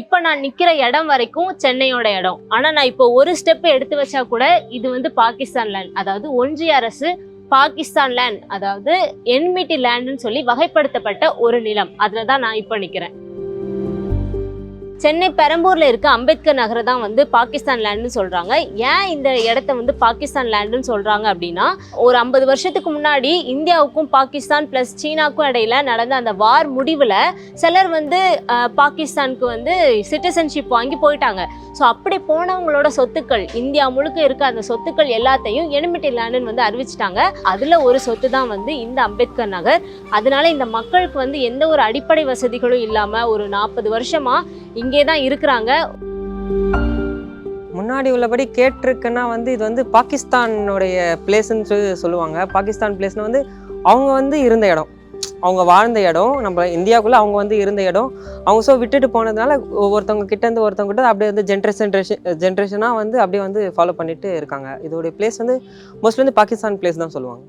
இப்போ நான் நிக்கிற இடம் வரைக்கும் சென்னையோட இடம். ஆனா நான் இப்போ ஒரு ஸ்டெப் எடுத்து வச்சா கூட இது வந்து பாகிஸ்தான் லேண்ட் அதாவது ஒன்றிய அரசு பாகிஸ்தான் லேண்ட் அதாவது என்மிட்டி லேண்டுன்னு சொல்லி வகைப்படுத்தப்பட்ட ஒரு நிலம். அதில் தான் நான் இப்போ நிக்கிறேன். சென்னை பெரம்பூரில் இருக்க அம்பேத்கர் நகரை தான் வந்து பாகிஸ்தான் லேண்டுன்னு சொல்கிறாங்க ஏன் இந்த இடத்த வந்து பாகிஸ்தான் லேண்டுன்னு சொல்கிறாங்க அப்படின்னா ஒரு ஐம்பது வருஷத்துக்கு முன்னாடி இந்தியாவுக்கும் பாகிஸ்தான் ப்ளஸ் சீனாவுக்கும் இடையில நடந்த அந்த வார் முடிவில் சிலர் வந்து பாகிஸ்தானுக்கு வந்து சிட்டிசன்ஷிப் வாங்கி போயிட்டாங்க. ஸோ அப்படி போனவங்களோட சொத்துக்கள் இந்தியா முழுக்க இருக்க அந்த சொத்துக்கள் எல்லாத்தையும் எனிமிட்டி லேண்டுன்னு வந்து அறிவிச்சிட்டாங்க. அதில் ஒரு சொத்து தான் வந்து இந்த அம்பேத்கர் நகர். அதனால இந்த மக்களுக்கு வந்து எந்த ஒரு அடிப்படை வசதிகளும் இல்லாமல் ஒரு நாற்பது வருஷமாக இங்கே இங்கே தான் இருக்கிறாங்க. முன்னாடி உள்ளபடி கேட்டிருக்குன்னா வந்து இது வந்து பாகிஸ்தானுடைய பிளேஸ்ன்னு சொல்லி சொல்லுவாங்க. பாகிஸ்தான் பிளேஸ்னு வந்து அவங்க வந்து இருந்த இடம். அவங்க வாழ்ந்த இடம். நம்ம இந்தியாவுக்குள்ளே அவங்க வந்து இருந்த இடம். அவங்க ஸோ விட்டுட்டு போனதுனால ஒருத்தவங்க கிட்டேருந்து ஒருத்தவங்க கிட்ட அப்படியே வந்து ஜென்ரேஷன் ஜென்ரேஷனாக வந்து அப்படியே வந்து ஃபாலோ பண்ணிட்டு இருக்காங்க. இதோடைய பிளேஸ் வந்து மோஸ்ட்லி வந்து பாகிஸ்தான் பிளேஸ் தான் சொல்லுவாங்க.